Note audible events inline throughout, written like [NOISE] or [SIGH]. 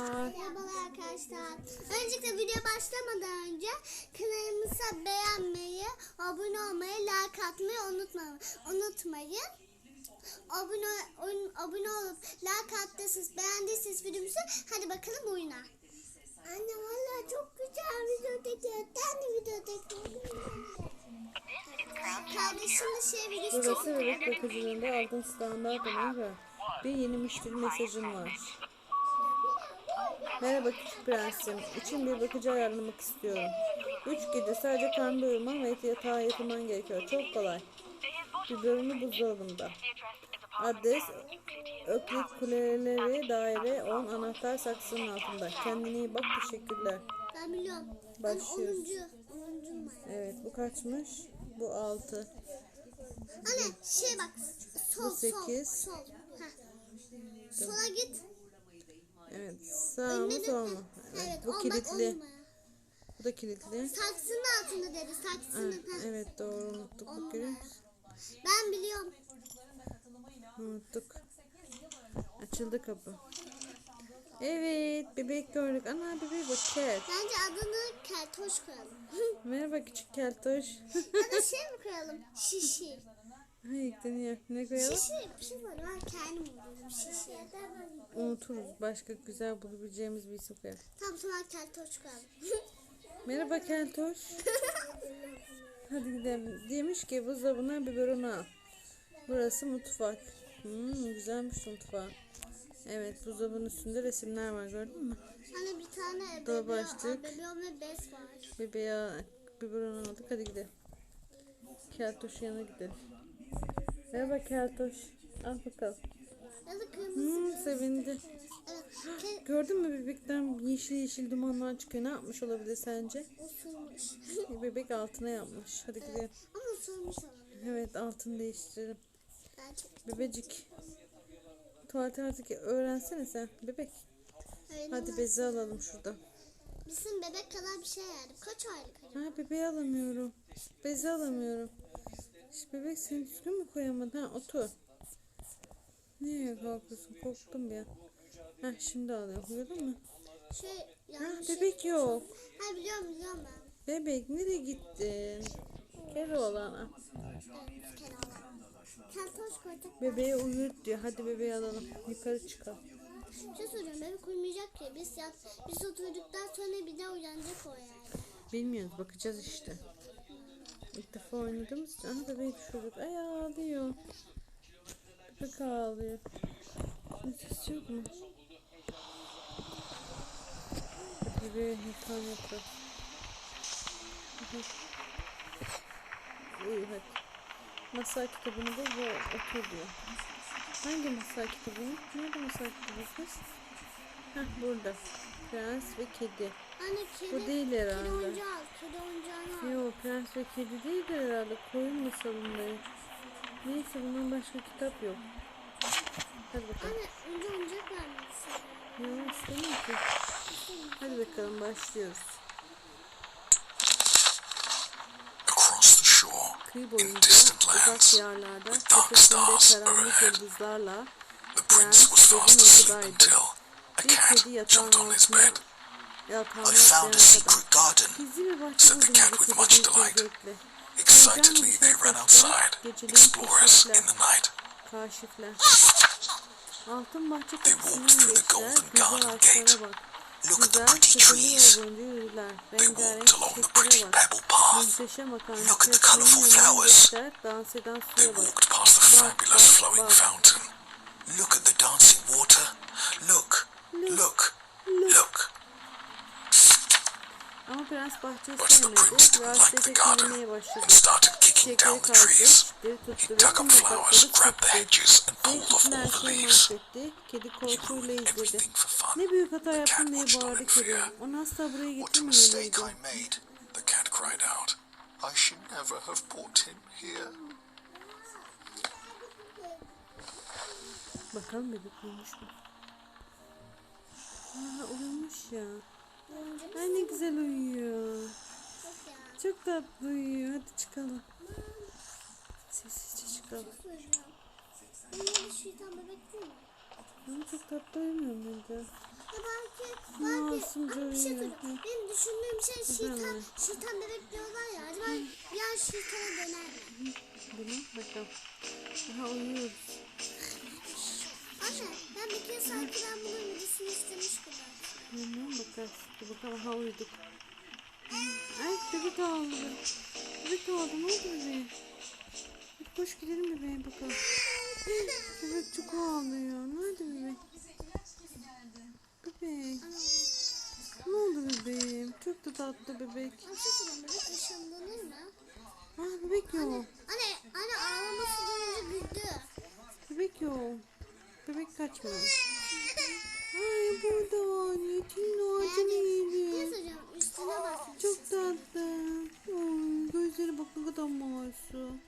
Merhabalar arkadaşlar. Öncelikle video başlamadan önce kanalımıza beğenmeyi, abone olmayı, like atmayı unutmayın. unutmayın. Abone, oyun- abone olup like attıysanız, beğendiyseniz videomuzu hadi bakalım oyuna. Anne valla çok güzel video çekiyor. Kendi video çekiyor. Kardeşim de şey video Burası çekiyor. bebek bakıcılığında altın standart var. Bir yeni müşteri mesajın var. Merhaba küçük prensim. İçin bir bakıcı ayarlamak istiyorum. Üç gece sadece karnı doyurman ve yatağa yatırman gerekiyor. Çok kolay. Biberonu buzdolabında. Adres Öklit Kuleleri Daire 10 anahtar saksının altında. Kendine iyi bak teşekkürler. Ben biliyorum. Başlıyoruz. Ben 10. 10. Evet bu kaçmış? Bu 6. Anne şey bak sol Bu sekiz. sol sol. Heh. Sola git. Evet sağ mı sol mu? Evet, Evet, bu kilitli. olmuyor. Bu da kilitli. Saksının altında dedi saksının. Heh. evet doğru unuttuk. Bak görüyor musun? Ben biliyorum. Unuttuk. Açıldı kapı. Evet bebek gördük. Ana bebeğe bak kel. Bence adını keltoş koyalım. [LAUGHS] Merhaba küçük keltoş. ya da şey mi [LAUGHS] koyalım? Şişi. Ay deniyor. Ne koyalım? Şişi bir şey var. Ben kendim buluyorum şişi. Unuturuz. Başka güzel bulabileceğimiz bir isim koyalım. Tam sonra keltoş koyalım. [LAUGHS] Merhaba keltoş. [LAUGHS] Hadi gidelim. Demiş ki buzdolabına biberonu al. Burası mutfak. Hmm, güzelmiş mutfağı. Evet buzdolabının üstünde resimler var gördün mü? Hani bir tane bebeğim, ve bez var. Bebeğe biberon aldık. Hadi gidelim. Keltoş yanına gidelim. Merhaba Keltoş. Al bakalım. Hmm, sevindi. Gördün mü bebekten yeşil yeşil dumanlar çıkıyor. Ne yapmış olabilir sence? Bebek altına yapmış. Hadi gidelim. Evet altını değiştirelim. Bebecik. Tuvalete artık öğrensene sen. Bebek. Hadi bezi alalım şurada. Bizim bebek kadar bir şey yani. Kaç aylık acaba? Ha bebeği alamıyorum. Bezi alamıyorum. İşte bebek seni düzgün mü koyamadı? Ha otur. Niye kalkıyorsun? Korktum an. Ha şimdi alıyorum. Gördün mü? Şey Ha yanlış. bebek yok. Ha biliyorum biliyorum ben. Bebek nereye gittin? Gel oğlana. Evet, kenara. Keltoş koyduk. Bebeği uyut diyor. Hadi bebeği alalım. Yukarı çıkalım. Bir şey soracağım. Bebek uyumayacak ki. Biz yat, biz oturduktan sonra bir daha uyanacak o yani. Bilmiyoruz. Bakacağız işte. İlk defa oynadığımız için. Aha bebeği düşürdük. Ay ağlıyor. Bebek ağlıyor. Ses yok mu? Hadi yıkan yapalım. Hadi. Uyu hadi. Masal kitabını da bu otur diyor. Hangi masal kitabı? Nerede masal kitabı kız? Heh burada. Prens ve kedi. Anne kedi, Bu değil kedi herhalde. oyuncağı al. Kedi oyuncağını al. Yok prens ve kedi değildir herhalde. Koyun masalındayım. Neyse bundan başka kitap yok. Hadi bakalım. Anne önce oyuncak vermelisin. Ya istemiyorum ki. Hadi bakalım başlıyoruz. Across the shore, Kıyı boyunca distant uzak lands, diyarlarda tepesinde stars karanlık overhead, yıldızlarla the prens asleep uykudaydı. until a Bir cat kedi yatağın jumped on his altına bed. yatağına I found a atlayana kadar. secret garden. Gizli bir bahçe said the buldum cat dedi with kedi much bir. Excitedly, they ran outside, explorers in the night. Kaşifler. Altın bahçe kapısından geçtiler. Güzel ağaçlara bak. Güzel yol boyunca yürüdüler. Rengarenk çiçeklere bak. Muhteşem akan çiçeklerin flowers. geçtiler. Dans eden suya bak. Bak, bak, bak. Look at the dancing water. Look, look, look. Ama prens bahçeyi sevmedi. prince didn't Rahatsız like the edecek garden yürümeye başladı. Çiçekleri kalktı, He tuttu ve tüm yaprakları and Ve bütün her şeyi mahvetti. Kedi korkuyla izledi. Ne büyük hata cat diye bağırdı kedi. Onu asla buraya getirmemeliydi. The cat cried out. I should never have brought him here. Bakalım bebek uyumuş mu? Aa uyumuş ya. Ay ne güzel uyuyor. Çok tatlı uyuyor. Hadi çıkalım. Sessizce çıkalım. Bir? Ama çok tatlı belki, belki Masumca Ama bir şey uyuyor. söyleyeceğim. Benim düşündüğüm şey şeytan, şeytan bebek diyorlar ya. Acaba ya şeytana döner mi? Bilmem bakalım. Daha uyuyoruz. Anne ben bir kere sanki ben bunun midesini istemiş gibi. Bilmem bakarız. Bakalım ha uyuduk. Ay bebek ağladı. Bebek ağladı ne oldu bebeğe? Hadi koş gidelim bebeğe bakalım. Bebek çok ağlıyor. Nerede bebek? Bebek. Ne oldu bebeğim? Çok da tatlı bebek. Bir şey bebek yaşamlanır mı? Ah bebek yok. Anne, anne ağlaması duyunca güldü. Bebek yok. Bebek kaçmıyor. Ay burada anneciğim ağacını yedi. üstüne. Çok tatlı. Ay, gözleri bak ne kadar masum.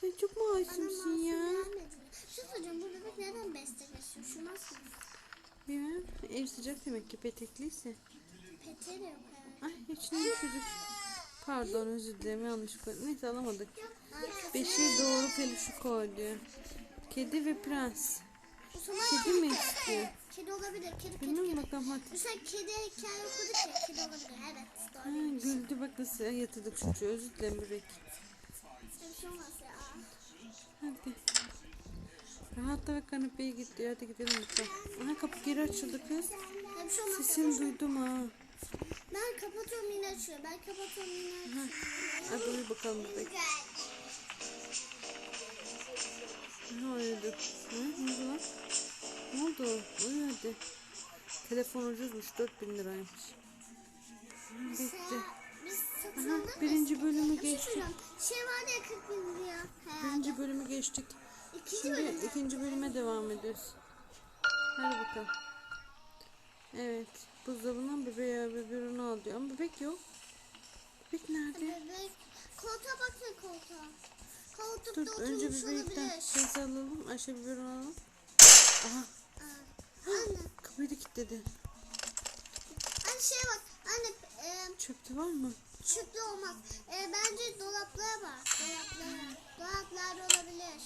Sen çok masumsun ya. Bir şey söyleyeceğim bu bebek neden beslemesin? Şu nasıl? Bilmem. Ev sıcak demek ki petekliyse. Peteri yok herhalde. Ay içine düşürdük. Pardon özür dilerim yanlış koydum. Neyse alamadık. Beşi doğru peluşu koydu. Kedi ve prens. Kedi mi istiyor? Kedi olabilir. Kedi kedi Bilmem kedi. bakalım hadi. Mesela kedi hikaye okuduk ya kedi olabilir. Evet Ha, doğru. güldü bak nasıl yatırdık çocuğu. Özür dilerim bebek. Bir şey olmaz ya. Hadi. Rahatla ve kanepeye gitti. Hadi gidelim bakalım. Aha kapı geri açıldı kız. Ya bir şey olmaz. Sesini duydum ha. Ben kapatıyorum yine açıyor. Ben kapatıyorum yine açıyor. Hadi uyu bakalım bebek. Aha uyudu. Ha, ne oldu? Ne oldu? Uyu hadi. Telefon ucuzmuş. 4000 liraymış. Bitti. Aha, birinci bölümü şey geçtik. Şey vardı ya 40 bin liraya. Birinci bölümü geçtik. İkinci Şimdi ikinci bölüme devam ediyoruz. Hadi bakalım. Evet. Buzdolabından bebeğe bebeğini al diyor. Ama bebek yok. Bebek nerede? Bebek. Koltuğa baksana koltuğa. Koltukta Dur önce bebekten olabilir. ses alalım. Ayşe biberini alalım. Aha Anne. kapıyı da kilitledi. Anne şey bak. Anne e, Çöpte var mı? çöplü olmaz. E, bence dolaplara bak. Dolaplara. Dolaplarda olabilir.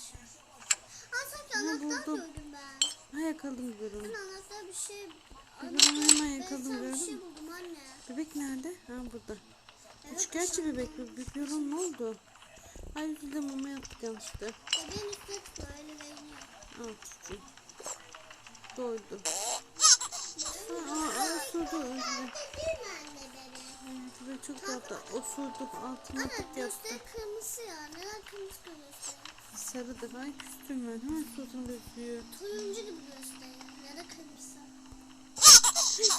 Aa sanki anahtar buldum. gördüm ben. Ha yakaladım biberini. Ben anahtar bir şey... Biberini hemen Ben yakaladım sana bir şey buldum anne. Bebek nerede? Ha burada. Evet, Şikayetçi bebek. Bebek yorun ne oldu? Ay üzüldüm mama yaptık yanlışlıkla. Bebeğin üstüne tutuyor öyle beğeniyor. Al çocuğum. Doydu. Aa, osurdu. Özür Bebek çok tatlı. Osurdu. Altına tık yaptı. kırmızı ya. Neden kırmızı gösteriyor? Sarıdı. Ay küstüm ben. Hemen suratını gözlüyor. Turuncu gibi gösteriyor. Ya da kırmızı.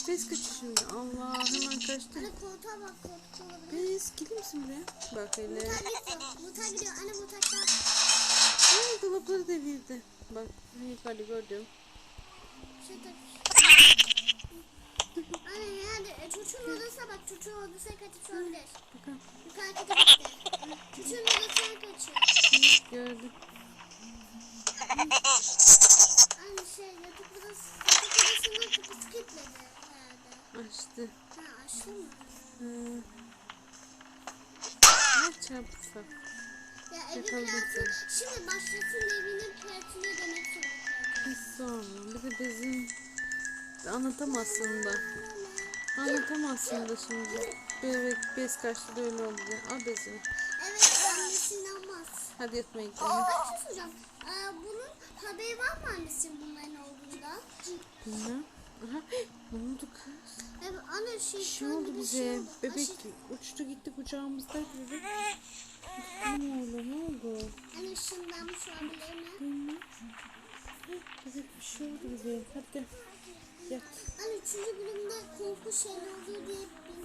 Bez kaçı şimdi. Allah hemen kaçtı. Anne koltuğa bak koltuk olabilir. Bez gelir misin buraya? Bak hele. Mutfağa gidiyor. Mutfağa gidiyor. Anne mutfakta. Ay dolapları devirdi. Bak yukarıda gördüm. Anne yani e, çocuğun odasına bak. Çocuğun odasına kaçıp olabilir. Bakalım. Yukarı kaçıp gitti. Çocuğun odasına kaçıyor. Gördüm. Anne şey yatak odası. Yatak odasından kapısı kilitledi herhalde. Açtı. Ha açtı mı? Hı. Ay çarpıksa. Ya evi pilatı. Şimdi başlasın evinin pilatını demek zorunda. Hiç sorma. Bir de bezin anlatamazsın da. Anlatamazsın da şimdi. Bebek bez kaçtı da öyle oldu. Al bezini. Evet annesi inanmaz. Hadi yatmaya gidelim. Aa bir şey soracağım. Ee, bunun haberi var mı annesinin bunların olduğundan? Bilmem. Aha. Ne oldu kız? Evet anne şey şey oldu bize. şey oldu. Bebek şey- uçtu gitti kucağımızdaydı bebek. Ne oldu? Ne oldu? Anne ışınlanmış olabilir mi? Bilmem. Bebek bir şey oldu bize. Hadi gel. Yat. Anne üçüncü bölümde korku şeyler oluyor diye.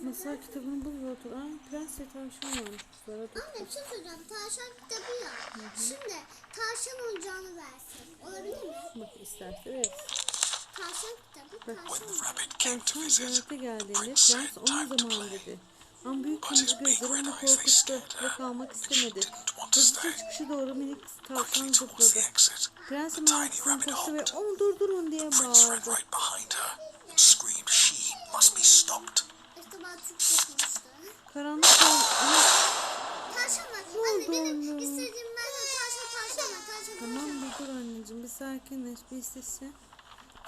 Masal kitabını bul ve otur. Aa, prens ve tavşan varmış. Anne bir şey söyleyeceğim. Tavşan kitabı ya. Şimdi tavşan oyuncağını versin. Olabilir mi? Bak isterse evet. Tavşan kitabı When tavşan the rabbit came to Tavşan visit, ziyarete geldiğinde prens onun zamanı dedi. Ama büyük eyes, they korkuttu ve kalmak istemedi. Hızlıca stay. çıkışa doğru minik tavşan zıpladı. the exit, Prens the hemen tiny arkasından rabbit koştu ve onu durdurun diye bağırdı. Karanlık var. Ne oldu Tamam bir dur anneciğim bir sakinleş bir istese.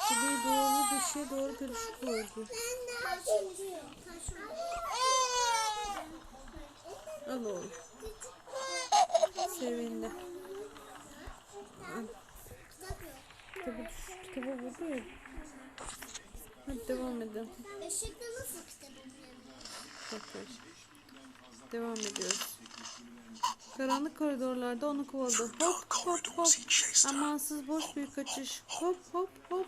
Kuzeye doğru dışıya doğru karışık koydu. Ben de. Al oğlum. Sevindi. Kitabı, düş- kitabı vurdu ya. Hadi devam edelim. Işıkta nasıl kitabım Tekrar. Devam ediyoruz. Karanlık koridorlarda onu kovaladı. Hop hop hop. Amansız boş bir kaçış. Hop hop hop.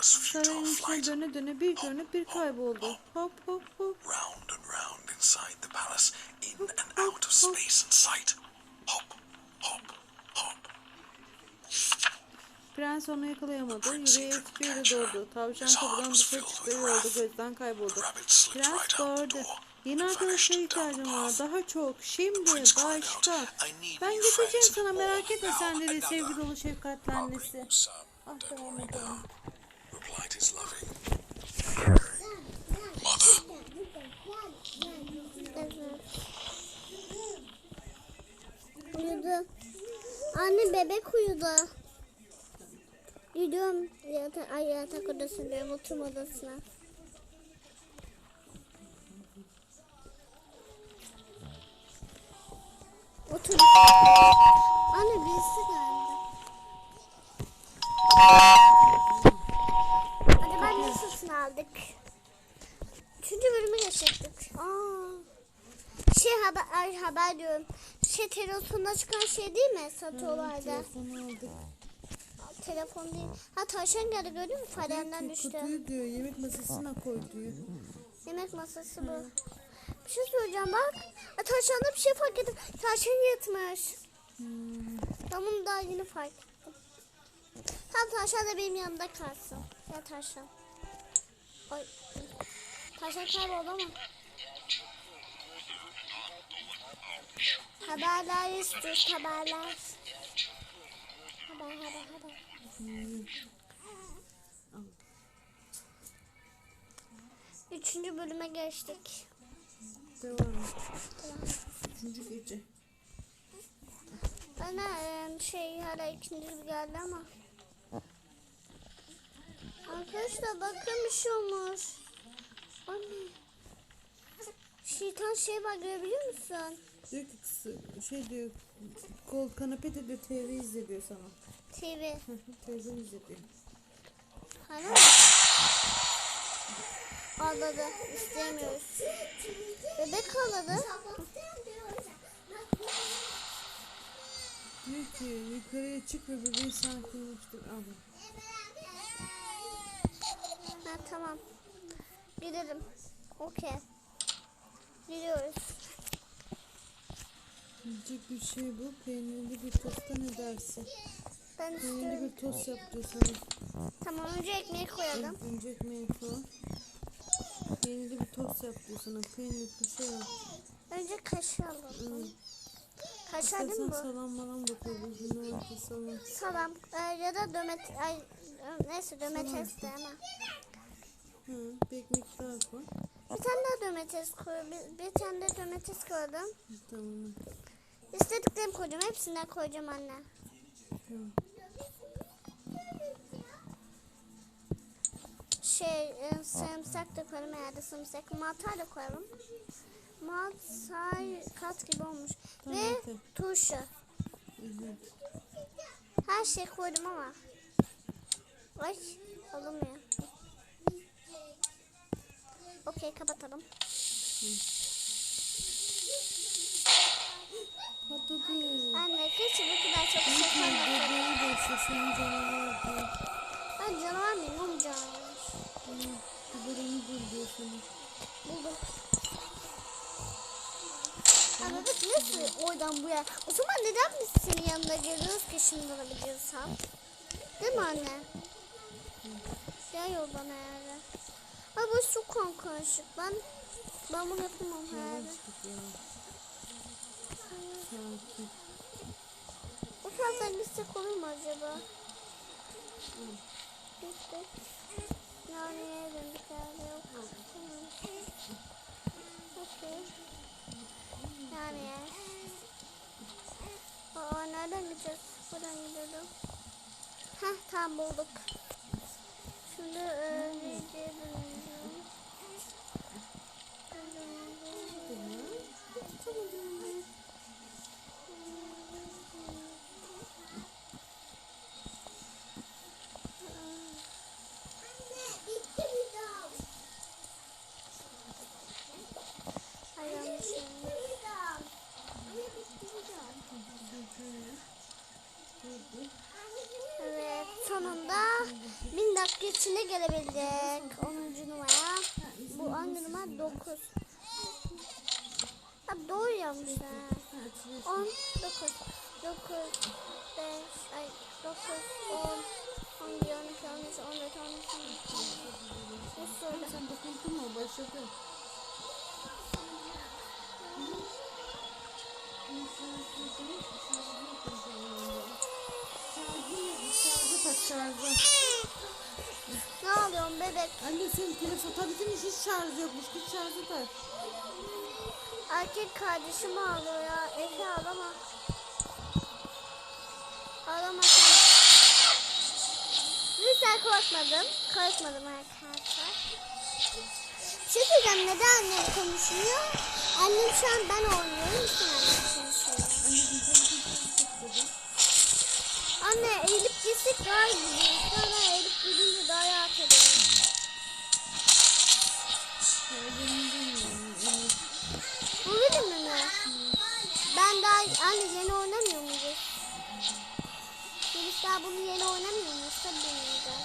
Sarayın içine döne döne bir görünüp bir kayboldu. Hop hop hop. Round and round inside the palace, in and out of space and sight. Hop, hop, hop. Prens onu yakalayamadı. Yüreği öfkeyle doldu. Tavşan kapıdan dışarı çıktı ve yolda gözden kayboldu. Prens bağırdı. Yeni arkadaşlara ihtiyacım var. Daha çok. Şimdi. Başka. out, "I need Ben getireceğim friends." sana merak etme sen another. sevgi dolu şefkatli annesi. Ah devam edelim. Uyudu. Anne bebek uyudu. Gidiyorum yata ay, yatak odasına, diyorum, oturma odasına. Otur. Anne birisi geldi. Hadi ben nasılsın aldık? Üçüncü bölümü geçecektik. Aa. Şey haber, ay, haber diyorum. Şey telefonda çıkan şey değil mi satıyorlardı? Telefonu aldık. Telefon değil. Ha tavşan geldi gördün mü? Farenden düştü. Kutuyu diyor yemek masasına koy diyor. Yemek masası bu. Bir şey söyleyeceğim bak. Ha, tavşanda bir şey fark ettim. Tavşan yatmış. Hmm. Ben bunu daha yeni fark ettim. Tam tavşan da benim yanımda kalsın. Ya tavşan. Ay. Tavşan kayboldu ama. Haberler istiyoruz haberler. Haber haber haber. Üçüncü bölüme geçtik. Devam. Üçüncü gece. Bana şey hala ikinci geldi ama. Arkadaşlar bakın bir şey olmuş. Anne. Şeytan şey var görebiliyor musun? Diyor ki şey diyor kol kanepede diyor TV izle diyor sana. TV. Televizyon izle diyor. Mı? Ağladı. İstemiyoruz. Bebek ağladı. Diyor ki yukarıya çık ve bebeği sakinleştir. Al. Ha tamam. Gidelim. Okey. Gidiyoruz. Yiyecek bir şey bu. Peynirli bir tosta ne dersin? Ben Peynirli istiyorum. bir tost yap diyor sana. Tamam önce ekmeği koyalım. Önce ekmeği koy. Peynirli bir tost yap diyor sana. Peynirli bir şey yap. Önce kaşığı alalım. Kaşar değil mi bu? salam malam da koyabilirsin. Salam. Salam e, ya da domates ay neyse domates de ama. Hı, bir ekmek daha koy. Bir tane daha domates koy. Bir, bir tane de domates koydum. Tamam. İstediklerimi koyacağım. Hepsinden koyacağım anne. Şey e, sarımsak da koyalım herhalde sarımsak. Mantar da koyalım. Mantar kat gibi olmuş. Ve turşu. Her şey koydum ama. Ay olmuyor. Okey kapatalım. Patladı. Anne keşke bu kadar çok Lütfen koymasaydım. bebeği de sesini canavar diyor. Ben canavar mıyım? Oğlum canavar. Hı, Biberini bul diyor sana. Buldum. Ya bebek nasıl oradan buraya? O zaman neden biz senin yanına geliyoruz ki şimdi alabiliyorsam? Değil mi anne? Gel yoldan herhalde. Ay bu çok korkunç. Ben ben bunu yapamam herhalde. Sakin. Bu taraftan gitsek olur mu acaba? Gittik. Yani yere döndük herhalde yok. Tamam. Okey. Yani yer. Aa nereden gideceğiz? Buradan gidelim. Heh tam bulduk. Şimdi e, müziğe dönüyorum. Ay yanlış Evet sonunda bin dakika içinde gelebildik. 10. numara. Bu hangi numara? 9. Ha doğruyormuş ha. 10, 9, 9, 5, ay 9, 10, 11, 12, 13, 14, 15, 16. Bu soruda. Sen dokundun mu? Başladı. Şarjı şarjı. Ne alıyorsun bebek? Anne senin telefon tabii mi? Hiç şarjı yokmuş. Git şarjı tak. Erkek kardeşim ağlıyor ya. Efe ağlama. Ağlama sen. Lütfen korkmadım. Korkmadım arkadaşlar. Bir şey söyleyeceğim. Neden annem konuşmuyor? Annem şu an ben oynuyorum. Sen annem konuşuyor. Anne eğilip gitsek daha iyi. Sonra gidince daha rahat. Evet. Bu benim mi? Ben daha anne yeni oynamıyor muyuz? Biz daha bunu yeni oynamıyor muyuz? Tabii bilmiyorum.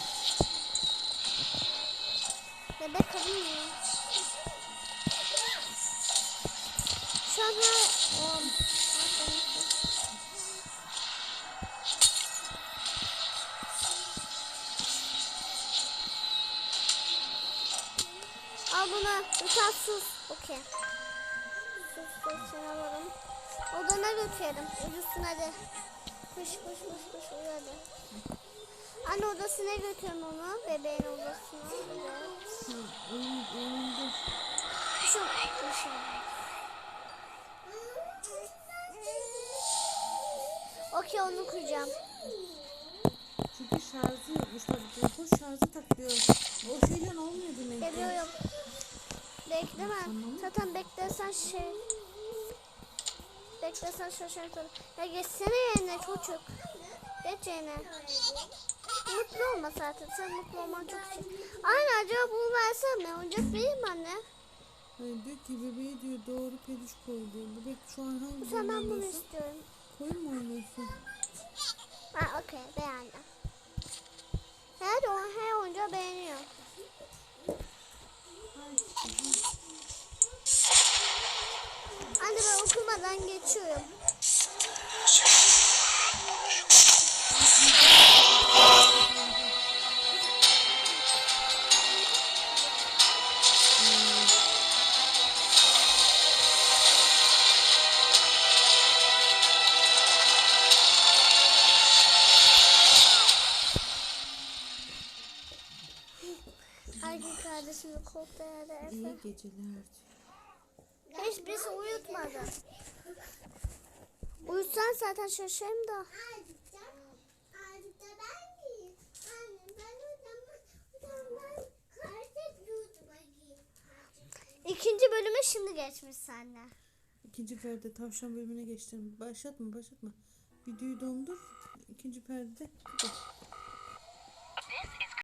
Bebek alınmıyor. Şu an Al bunu. Lütfen sus. Okey. Sus sus sen alalım. Odana götürelim. Uyusun hadi. Koş koş koş koş uyu hadi. Anne odasına götürün onu. Bebeğin odasına. Evet. Şu, şu. Okey onu kuracağım. Çünkü şarjı yokmuş. Tabii telefon şarjı tak diyorum. O şeyle olmuyor demek ki. Geliyorum. Bekleme. Zaten beklesen şey. Beklesen şaşırtır. Ya geçsene yerine çocuk. Geç yerine. Mutlu olma zaten. Sen mutlu olman çok için. Anne acaba bunu versem ne? Oyuncak değil mi anne? Hayır diyor ki bebeği diyor doğru peluş koy diyor. Bebek şu an hangi Sen ben bunu oynuyorsun? istiyorum. Koyun mu oynuyorsun? Ha okey beğendim. Her, her oyuncağı beğeniyor. Anne ben okumadan geçiyorum. İyi geceler diyor. Hiçbirisi uyutmadı. Uyutsan zaten şaşırırım da. İkinci bölüme şimdi geçmiş sende. İkinci perde tavşan bölümüne geçtim. Başlatma başlatma. Videoyu dondur. İkinci perde. Dur.